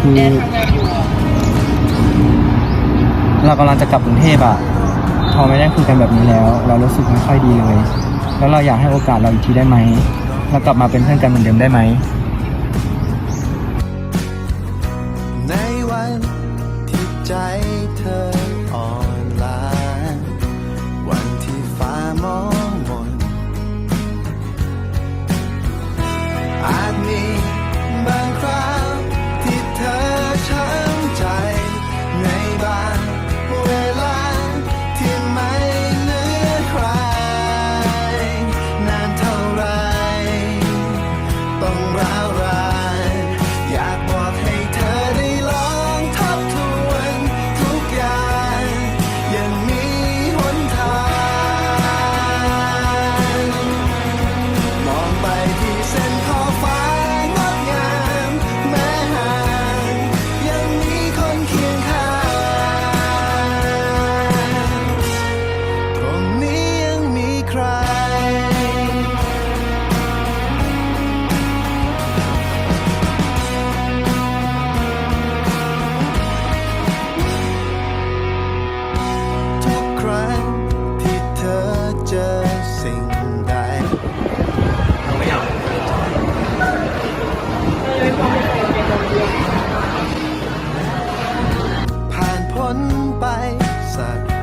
คือเรากำลังจะกลับกรุงเทพอะพอไม่ได้คุยกันแบบนี้แล้ว เรารู้สึกไม่ค่อยดีเลย แล้วเราอยากให้โอกาสเราอีกทีได้ไหมเรากลับมาเป็นเพื่อนกันเหมือนเดิมได้ไหม ร้าวรา ไปสัก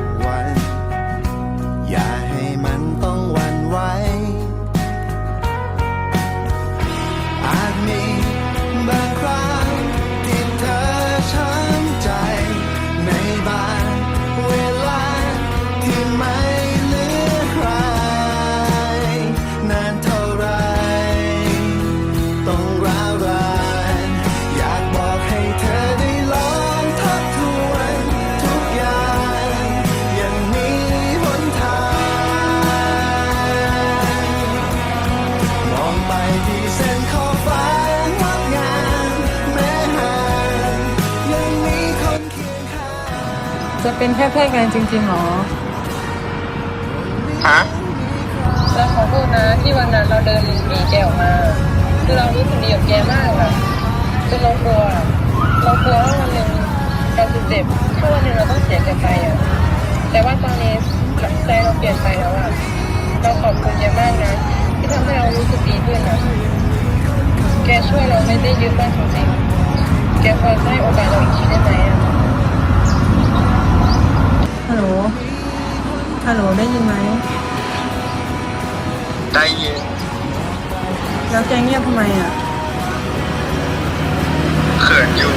จะเป็นแค่เพื่อนกันจริงๆหรอฮะเราขอโทษนะที่วันนั้นเราเดินหนีแกออกมา คือเรารู้สึกดีกับแกมากอะจนเรากลัวอะเรากลัวว่าวันหนึ่งเราจะเจ็บถ้าวันหนึ่งเราต้องเสียแกไปอะแต่ว่าตอนนี้ใจเราเปลี่ยนไปแล้วอะเราขอบคุณแกมากนะที่ทำให้เรารู้สึกดีขึ้นนะแกช่วยเราไม่ได้เยอะมากจริงๆแกพอจะให้โอกาสเราอีกทีได้ไหมอะ ฮัลโหล ฮัลโหลได้ยินไหม ได้ยิน แล้วแกเงียบทำไมอะ เขินอยู่